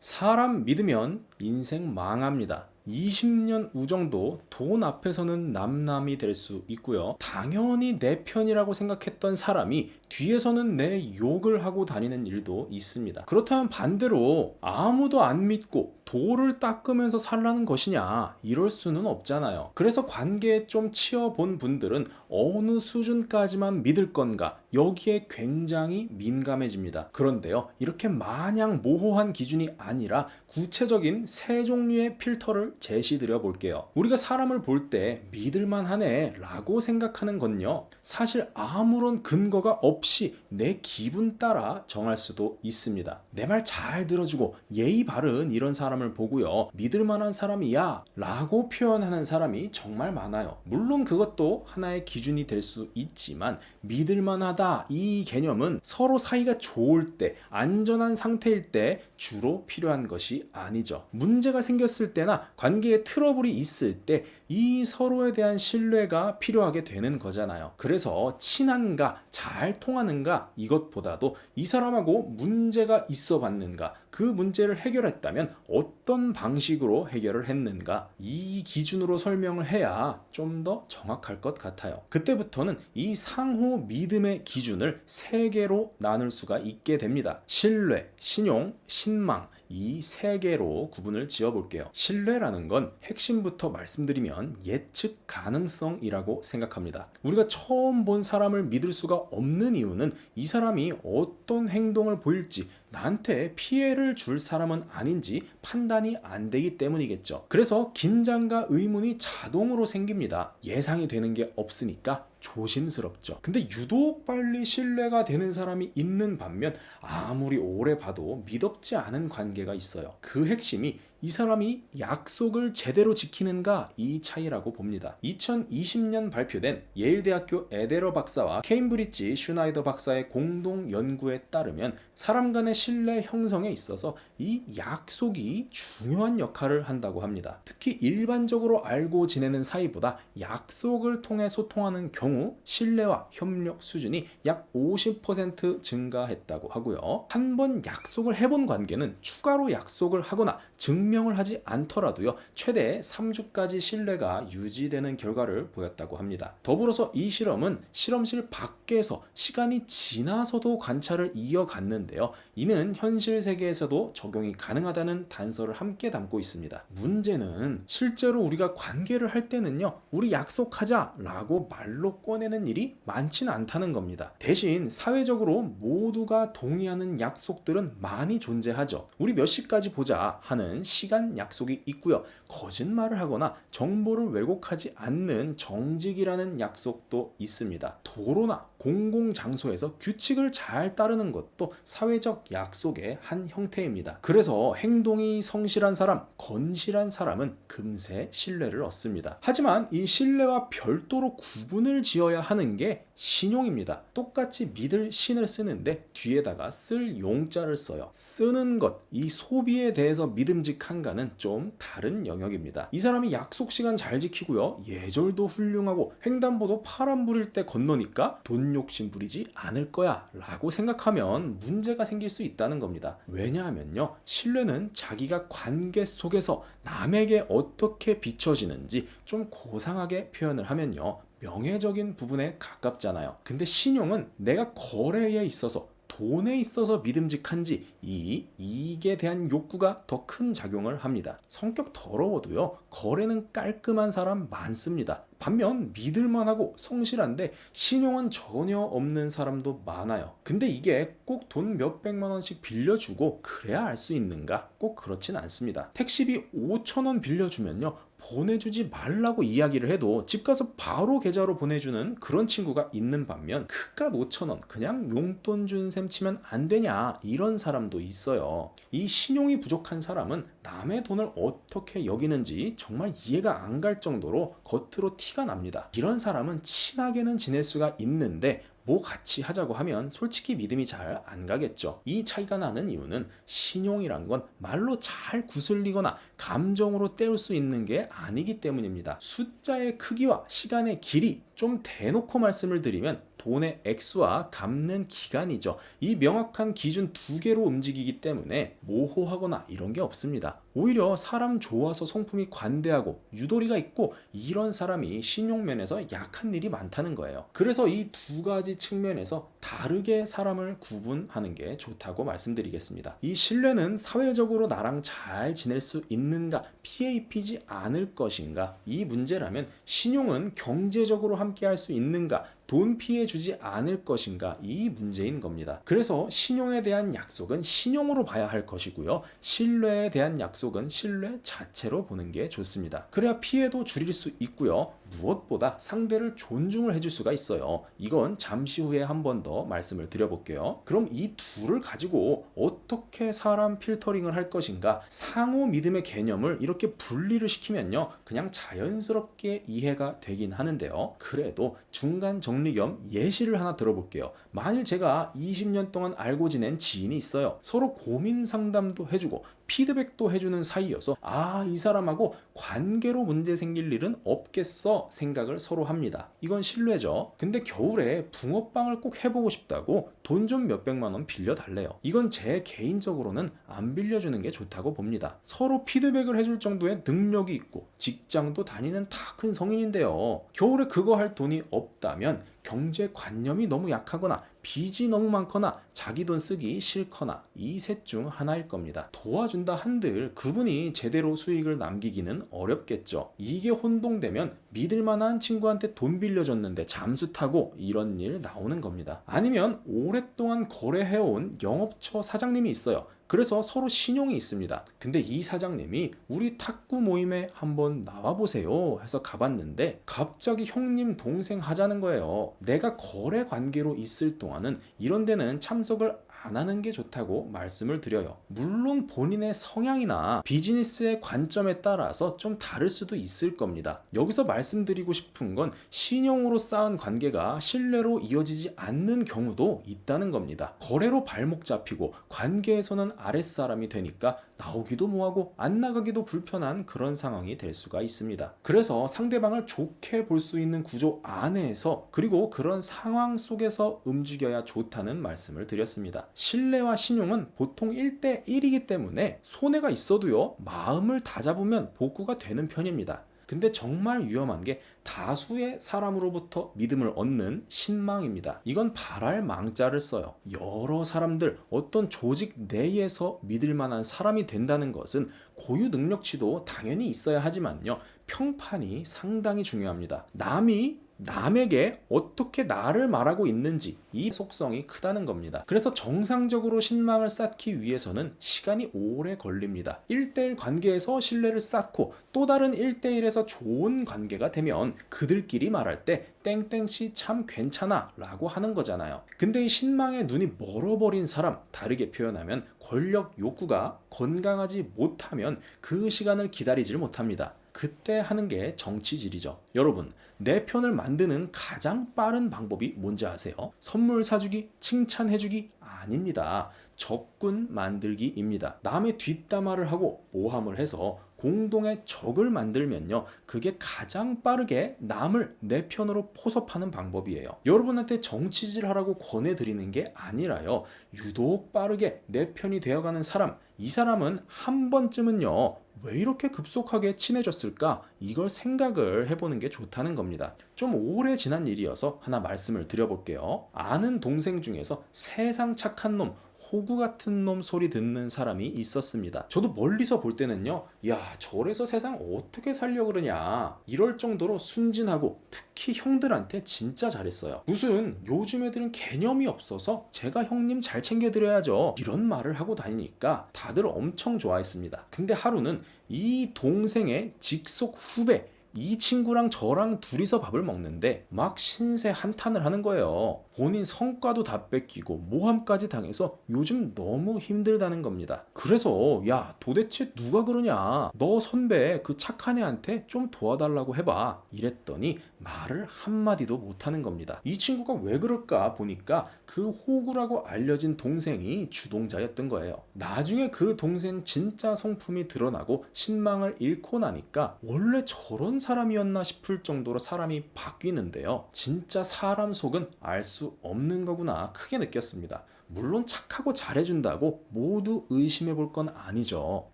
사람 믿으면 인생 망합니다. 20년 우정도 돈 앞에서는 남남이 될 수 있고요. 당연히 내 편이라고 생각했던 사람이 뒤에서는 내 욕을 하고 다니는 일도 있습니다. 그렇다면 반대로 아무도 안 믿고 도를 닦으면서 살라는 것이냐 이럴 수는 없잖아요. 그래서 관계에 좀 치여본 분들은 어느 수준까지만 믿을 건가 여기에 굉장히 민감해집니다. 그런데요 이렇게 마냥 모호한 기준이 아니라 구체적인 세 종류의 필터를 제시 드려 볼게요. 우리가 사람을 볼 때 믿을만 하네 라고 생각하는 건요 사실 아무런 근거가 없이 내 기분 따라 정할 수도 있습니다. 내 말 잘 들어주고 예의 바른 이런 사람을 보고요 믿을 만한 사람이야 라고 표현하는 사람이 정말 많아요. 물론 그것도 하나의 기준이 될 수 있지만 믿을 만하다 이 개념은 서로 사이가 좋을 때 안전한 상태일 때 주로 필요한 것이 아니죠. 문제가 생겼을 때나 관계에 트러블이 있을 때 이 서로에 대한 신뢰가 필요하게 되는 거잖아요. 그래서 친한가, 잘 통하는가 이것보다도 이 사람하고 문제가 있어 봤는가, 그 문제를 해결했다면 어떤 방식으로 해결을 했는가 이 기준으로 설명을 해야 좀 더 정확할 것 같아요. 그때부터는 이 상호 믿음의 기준을 세 개로 나눌 수가 있게 됩니다. 신뢰, 신용, 신망 이 세 개로 구분을 지어 볼게요. 신뢰라는 건 핵심부터 말씀드리면 예측 가능성이라고 생각합니다. 우리가 처음 본 사람을 믿을 수가 없는 이유는 이 사람이 어떤 행동을 보일지 나한테 피해를 줄 사람은 아닌지 판단이 안 되기 때문이겠죠. 그래서 긴장과 의문이 자동으로 생깁니다. 예상이 되는 게 없으니까 조심스럽죠. 근데 유독 빨리 신뢰가 되는 사람이 있는 반면 아무리 오래 봐도 믿업지 않은 관계가 있어요. 그 핵심이 이 사람이 약속을 제대로 지키는가 이 차이라고 봅니다. 2020년 발표된 예일대학교 에데러 박사와 케임브리지 슈나이더 박사의 공동 연구에 따르면 사람 간의 신뢰 형성에 있어서 이 약속이 중요한 역할을 한다고 합니다. 특히 일반적으로 알고 지내는 사이보다 약속을 통해 소통하는 경우 신뢰와 협력 수준이 약 50% 증가했다고 하고요. 한 번 약속을 해본 관계는 추가로 약속을 하거나 증 명을 하지 않더라도요. 최대 3주까지 신뢰가 유지되는 결과를 보였다고 합니다. 더불어서 이 실험은 실험실 밖에서 시간이 지나서도 관찰을 이어갔는데요. 이는 현실 세계에서도 적용이 가능하다는 단서를 함께 담고 있습니다. 문제는 실제로 우리가 관계를 할 때는요. 우리 약속하자 라고 말로 꺼내는 일이 많지는 않다는 겁니다. 대신 사회적으로 모두가 동의하는 약속들은 많이 존재하죠. 우리 몇 시까지 보자 하는 시간 약속이 있고요. 거짓말을 하거나 정보를 왜곡하지 않는 정직이라는 약속도 있습니다. 도로나 공공장소에서 규칙을 잘 따르는 것도 사회적 약속의 한 형태입니다. 그래서 행동이 성실한 사람, 건실한 사람은 금세 신뢰를 얻습니다. 하지만 이 신뢰와 별도로 구분을 지어야 하는 게 신용입니다. 똑같이 믿을 신을 쓰는데 뒤에다가 쓸 용자를 써요. 쓰는 것, 이 소비에 대해서 믿음직한가는 좀 다른 영역입니다. 이 사람이 약속 시간 잘 지키고요. 예절도 훌륭하고 횡단보도 파란 불일 때 건너니까 돈 욕심 부리지 않을 거야 라고 생각하면 문제가 생길 수 있다는 겁니다. 왜냐하면요. 신뢰는 자기가 관계 속에서 남에게 어떻게 비춰지는지 좀 고상하게 표현을 하면요. 명예적인 부분에 가깝잖아요. 근데 신용은 내가 거래에 있어서 돈에 있어서 믿음직한지 이 이익에 대한 욕구가 더 큰 작용을 합니다. 성격 더러워도요. 거래는 깔끔한 사람 많습니다. 반면 믿을만하고 성실한데 신용은 전혀 없는 사람도 많아요. 근데 이게 꼭 돈 몇백만 원씩 빌려주고 그래야 알 수 있는가? 꼭 그렇진 않습니다. 택시비 5천 원 빌려주면요. 보내주지 말라고 이야기를 해도 집 가서 바로 계좌로 보내주는 그런 친구가 있는 반면 그깟 5천원 그냥 용돈 준 셈 치면 안 되냐 이런 사람도 있어요. 이 신용이 부족한 사람은 남의 돈을 어떻게 여기는지 정말 이해가 안 갈 정도로 겉으로 티가 납니다. 이런 사람은 친하게는 지낼 수가 있는데 뭐 같이 하자고 하면 솔직히 믿음이 잘 안 가겠죠. 이 차이가 나는 이유는 신용이란 건 말로 잘 구슬리거나 감정으로 때울 수 있는 게 아니기 때문입니다. 숫자의 크기와 시간의 길이 좀 대놓고 말씀을 드리면 돈의 액수와 갚는 기간이죠. 이 명확한 기준 두 개로 움직이기 때문에 모호하거나 이런 게 없습니다. 오히려 사람 좋아서 성품이 관대하고 유도리가 있고 이런 사람이 신용면에서 약한 일이 많다는 거예요. 그래서 이 두 가지 측면에서 다르게 사람을 구분하는 게 좋다고 말씀드리겠습니다. 이 신뢰는 사회적으로 나랑 잘 지낼 수 있는가, 피해 입히지 않을 것인가, 이 문제라면 신용은 경제적으로 함께 할 수 있는가, 돈 피해 주지 않을 것인가 이 문제인 겁니다. 그래서 신용에 대한 약속은 신용으로 봐야 할 것이고요. 신뢰에 대한 약속은 신뢰 자체로 보는 게 좋습니다. 그래야 피해도 줄일 수 있고요. 무엇보다 상대를 존중을 해줄 수가 있어요. 이건 잠시 후에 한 번 더 말씀을 드려볼게요. 그럼 이 둘을 가지고 어떻게 사람 필터링을 할 것인가? 상호 믿음의 개념을 이렇게 분리를 시키면요. 그냥 자연스럽게 이해가 되긴 하는데요. 그래도 중간 정리 겸 예시를 하나 들어볼게요. 만일 제가 20년 동안 알고 지낸 지인이 있어요. 서로 고민 상담도 해주고 피드백도 해주는 사이여서 아, 이 사람하고 관계로 문제 생길 일은 없겠어 생각을 서로 합니다. 이건 신뢰죠. 근데 겨울에 붕어빵을 꼭 해보고 싶다고 돈 좀 몇백만 원 빌려달래요. 이건 제 개인적으로는 안 빌려주는 게 좋다고 봅니다. 서로 피드백을 해줄 정도의 능력이 있고 직장도 다니는 다 큰 성인인데요. 겨울에 그거 할 돈이 없다면 경제관념이 너무 약하거나 빚이 너무 많거나 자기 돈 쓰기 싫거나 이 셋 중 하나일 겁니다. 도와준다 한들 그분이 제대로 수익을 남기기는 어렵겠죠. 이게 혼동되면 믿을 만한 친구한테 돈 빌려줬는데 잠수 타고 이런 일 나오는 겁니다. 아니면 오랫동안 거래해온 영업처 사장님이 있어요. 그래서 서로 신용이 있습니다. 근데 이 사장님이 우리 탁구 모임에 한번 나와보세요 해서 가봤는데 갑자기 형님 동생 하자는 거예요. 내가 거래 관계로 있을 동안은 이런 데는 참석을 안 하는 게 좋다고 말씀을 드려요. 물론 본인의 성향이나 비즈니스의 관점에 따라서 좀 다를 수도 있을 겁니다. 여기서 말씀드리고 싶은 건 신용으로 쌓은 관계가 신뢰로 이어지지 않는 경우도 있다는 겁니다. 거래로 발목 잡히고 관계에서는 아랫사람이 되니까 나오기도 뭐하고 안 나가기도 불편한 그런 상황이 될 수가 있습니다. 그래서 상대방을 좋게 볼 수 있는 구조 안에서 그리고 그런 상황 속에서 움직여야 좋다는 말씀을 드렸습니다. 신뢰와 신용은 보통 1대1이기 때문에 손해가 있어도요, 마음을 다잡으면 복구가 되는 편입니다. 근데 정말 위험한 게 다수의 사람으로부터 믿음을 얻는 신망입니다. 이건 발할 망자를 써요. 여러 사람들, 어떤 조직 내에서 믿을 만한 사람이 된다는 것은 고유 능력치도 당연히 있어야 하지만요. 평판이 상당히 중요합니다. 남이 남에게 어떻게 나를 말하고 있는지 이 속성이 크다는 겁니다. 그래서 정상적으로 신망을 쌓기 위해서는 시간이 오래 걸립니다. 1대1 관계에서 신뢰를 쌓고 또 다른 1대1에서 좋은 관계가 되면 그들끼리 말할 때 땡땡씨 참 괜찮아 라고 하는 거잖아요. 근데 이 신망에 눈이 멀어버린 사람, 다르게 표현하면 권력 욕구가 건강하지 못하면 그 시간을 기다리질 못합니다. 그때 하는 게 정치질이죠. 여러분, 내 편을 만드는 가장 빠른 방법이 뭔지 아세요? 선물 사주기, 칭찬해주기 아닙니다. 적군 만들기입니다. 남의 뒷담화를 하고 모함을 해서 공동의 적을 만들면요. 그게 가장 빠르게 남을 내 편으로 포섭하는 방법이에요. 여러분한테 정치질 하라고 권해드리는 게 아니라요. 유독 빠르게 내 편이 되어가는 사람, 이 사람은 한 번쯤은요. 왜 이렇게 급속하게 친해졌을까? 이걸 생각을 해보는 게 좋다는 겁니다. 좀 오래 지난 일이어서 하나 말씀을 드려볼게요. 아는 동생 중에서 세상 착한 놈, 호구 같은 놈 소리 듣는 사람이 있었습니다. 저도 멀리서 볼 때는요, 야, 저래서 세상 어떻게 살려 그러냐. 이럴 정도로 순진하고 특히 형들한테 진짜 잘했어요. 무슨 요즘 애들은 개념이 없어서 제가 형님 잘 챙겨드려야죠. 이런 말을 하고 다니니까 다들 엄청 좋아했습니다. 근데 하루는 이 동생의 직속 후배, 이 친구랑 저랑 둘이서 밥을 먹는데 막 신세 한탄을 하는 거예요. 본인 성과도 다 뺏기고 모함까지 당해서 요즘 너무 힘들다는 겁니다. 그래서 야 도대체 누가 그러냐 너 선배 그 착한 애한테 좀 도와달라고 해봐 이랬더니 말을 한마디도 못하는 겁니다. 이 친구가 왜 그럴까 보니까 그 호구라고 알려진 동생이 주동자였던 거예요. 나중에 그 동생 진짜 성품이 드러나고 신망을 잃고 나니까 원래 저런 사람이었나 싶을 정도로 사람이 바뀌는데요. 진짜 사람 속은 알 수 없는 거구나 크게 느꼈습니다. 물론 착하고 잘해준다고 모두 의심해 볼 건 아니죠.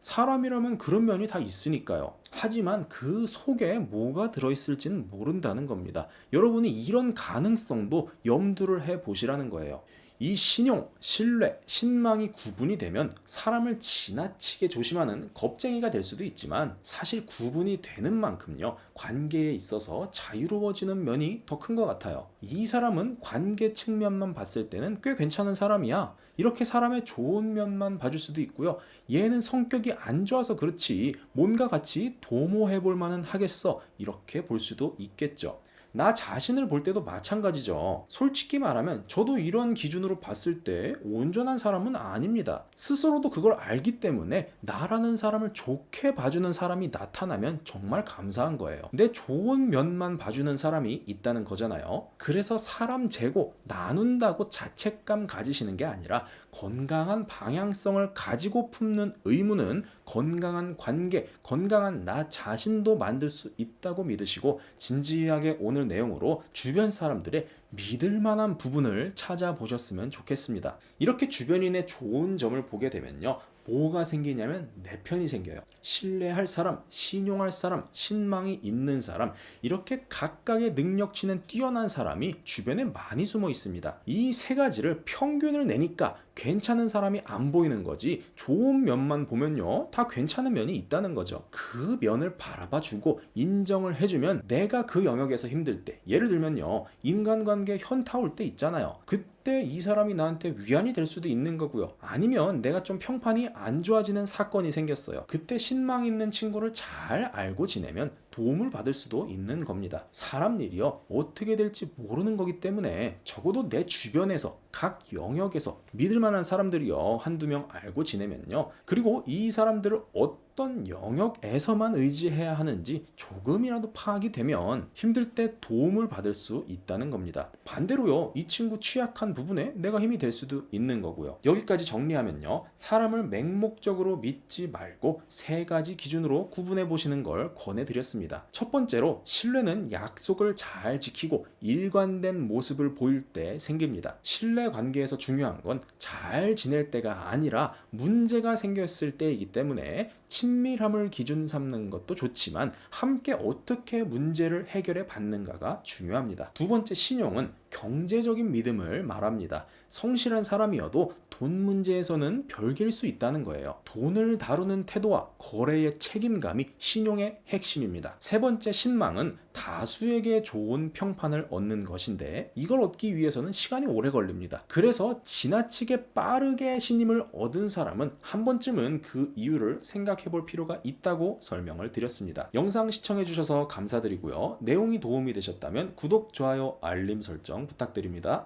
사람이라면 그런 면이 다 있으니까요. 하지만 그 속에 뭐가 들어있을지는 모른다는 겁니다. 여러분이 이런 가능성도 염두를 해 보시라는 거예요. 이 신용, 신뢰, 신망이 구분이 되면 사람을 지나치게 조심하는 겁쟁이가 될 수도 있지만 사실 구분이 되는 만큼요 관계에 있어서 자유로워지는 면이 더 큰 것 같아요. 이 사람은 관계 측면만 봤을 때는 꽤 괜찮은 사람이야. 이렇게 사람의 좋은 면만 봐줄 수도 있고요. 얘는 성격이 안 좋아서 그렇지 뭔가 같이 도모해 볼 만은 하겠어. 이렇게 볼 수도 있겠죠. 나 자신을 볼 때도 마찬가지죠. 솔직히 말하면 저도 이런 기준으로 봤을 때 온전한 사람은 아닙니다. 스스로도 그걸 알기 때문에 나라는 사람을 좋게 봐주는 사람이 나타나면 정말 감사한 거예요. 내 좋은 면만 봐주는 사람이 있다는 거잖아요. 그래서 사람 재고 나눈다고 자책감 가지시는 게 아니라 건강한 방향성을 가지고 품는 의무는 건강한 관계, 건강한 나 자신도 만들 수 있다고 믿으시고 진지하게 오늘 내용으로 주변 사람들의 믿을 만한 부분을 찾아보셨으면 좋겠습니다. 이렇게 주변인의 좋은 점을 보게 되면요. 뭐가 생기냐면 내 편이 생겨요. 신뢰할 사람, 신용할 사람, 신망이 있는 사람, 이렇게 각각의 능력치는 뛰어난 사람이 주변에 많이 숨어 있습니다. 이 세 가지를 평균을 내니까 괜찮은 사람이 안 보이는 거지 좋은 면만 보면요 다 괜찮은 면이 있다는 거죠 그 면을 바라봐 주고 인정을 해주면 내가 그 영역에서 힘들 때 예를 들면요 인간관계 현타 올 때 있잖아요 그때 이 사람이 나한테 위안이 될 수도 있는 거고요 아니면 내가 좀 평판이 안 좋아지는 사건이 생겼어요 그때 신망 있는 친구를 잘 알고 지내면 도움을 받을 수도 있는 겁니다. 사람 일이요. 어떻게 될지 모르는 거기 때문에 적어도 내 주변에서 각 영역에서 믿을 만한 사람들이요. 한두 명 알고 지내면요. 그리고 이 사람들을 어떤 영역에서만 의지해야 하는지 조금이라도 파악이 되면 힘들 때 도움을 받을 수 있다는 겁니다. 반대로요. 이 친구 취약한 부분에 내가 힘이 될 수도 있는 거고요. 여기까지 정리하면요. 사람을 맹목적으로 믿지 말고 세 가지 기준으로 구분해 보시는 걸 권해드렸습니다. 첫 번째로 신뢰는 약속을 잘 지키고 일관된 모습을 보일 때 생깁니다. 신뢰 관계에서 중요한 건 잘 지낼 때가 아니라 문제가 생겼을 때이기 때문에 친밀함을 기준 삼는 것도 좋지만 함께 어떻게 문제를 해결해 받는가가 중요합니다. 두 번째 신용은 경제적인 믿음을 말합니다. 성실한 사람이어도 돈 문제에서는 별개일 수 있다는 거예요. 돈을 다루는 태도와 거래의 책임감이 신용의 핵심입니다. 세 번째 신망은 다수에게 좋은 평판을 얻는 것인데 이걸 얻기 위해서는 시간이 오래 걸립니다. 그래서 지나치게 빠르게 신임을 얻은 사람은 한 번쯤은 그 이유를 생각해 볼 필요가 있다고 설명을 드렸습니다. 영상 시청해 주셔서 감사드리고요. 내용이 도움이 되셨다면 구독, 좋아요, 알림 설정 부탁드립니다.